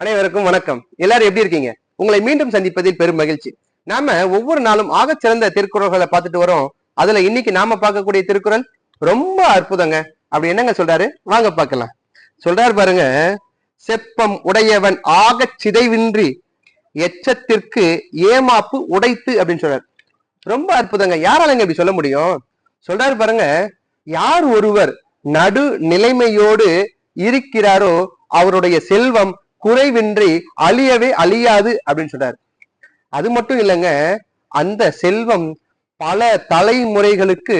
அனைவருக்கும் வணக்கம். எல்லாரும் எப்படி இருக்கீங்க? உங்களை மீண்டும் சந்திப்பதில் பெரும் மகிழ்ச்சி. நாம ஒவ்வொரு நாளும் ஆகச் சிறந்த திருக்குறள்களை பார்த்துட்டு வரோம். அதுல இன்னைக்கு நாம பார்க்கக்கூடிய திருக்குறள் ரொம்ப அற்புதங்க. அப்படி என்னங்க சொல்றாரு? வாங்க பார்க்கலாம். சொல்றாரு பாருங்க செப்பம் உடையவன் ஆகச் சிதைவின்றி எச்சத்திற்கு ஏமாப்பு உடைத்து அப்படின்னு சொல்றாரு. ரொம்ப அற்புதங்க. யாராலங்க இப்படி சொல்ல முடியும்? சொல்றாரு பாருங்க யார் ஒருவர் நடு நிலைமையோடு இருக்கிறாரோ அவருடைய செல்வம் குறைவின்றி அழியவே அழியாது அப்படின்னு சொல்றாரு. அது மட்டும் இல்லைங்க அந்த செல்வம் பல தலைமுறைகளுக்கு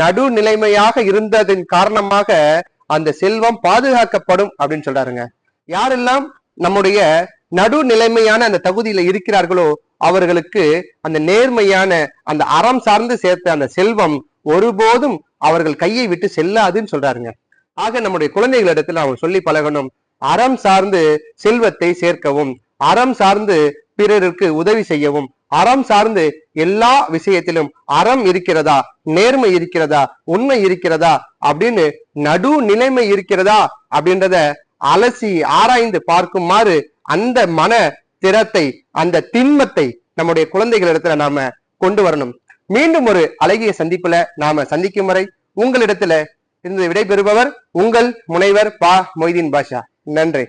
நடுநிலைமையாக இருந்ததன் காரணமாக அந்த செல்வம் பாதுகாக்கப்படும் அப்படின்னு சொல்றாருங்க. யாரெல்லாம் நம்முடைய நடுநிலைமையான அந்த தகுதியில இருக்கிறார்களோ அவர்களுக்கு அந்த நேர்மையான அந்த அறம் சார்ந்து சேர்த்த அந்த செல்வம் ஒருபோதும் அவர்கள் கையை விட்டு செல்லாதுன்னு சொல்றாருங்க. ஆக நம்முடைய குழந்தைகளிடத்துல அவங்க சொல்லி பழகணும் அறம் சார்ந்து செல்வத்தை சேர்க்கவும் அறம் சார்ந்து பிறருக்கு உதவி செய்யவும் அறம் சார்ந்து எல்லா விஷயத்திலும் அறம் இருக்கிறதா நேர்மை இருக்கிறதா உண்மை இருக்கிறதா அப்படின்னு நடு நிலைமை இருக்கிறதா அப்படின்றத அலசி ஆராய்ந்து பார்க்குமாறு அந்த மன திறத்தை அந்த திண்மத்தை நம்முடைய குழந்தைகளிடத்துல நாம கொண்டு வரணும். மீண்டும் ஒரு அழகிய சந்திப்புல நாம சந்திக்கும் வரை உங்களிடத்துல இருந்து விடைபெறுபவர் உங்கள் முனைவர் பா மொய்தீன் பாஷா. நன்றி.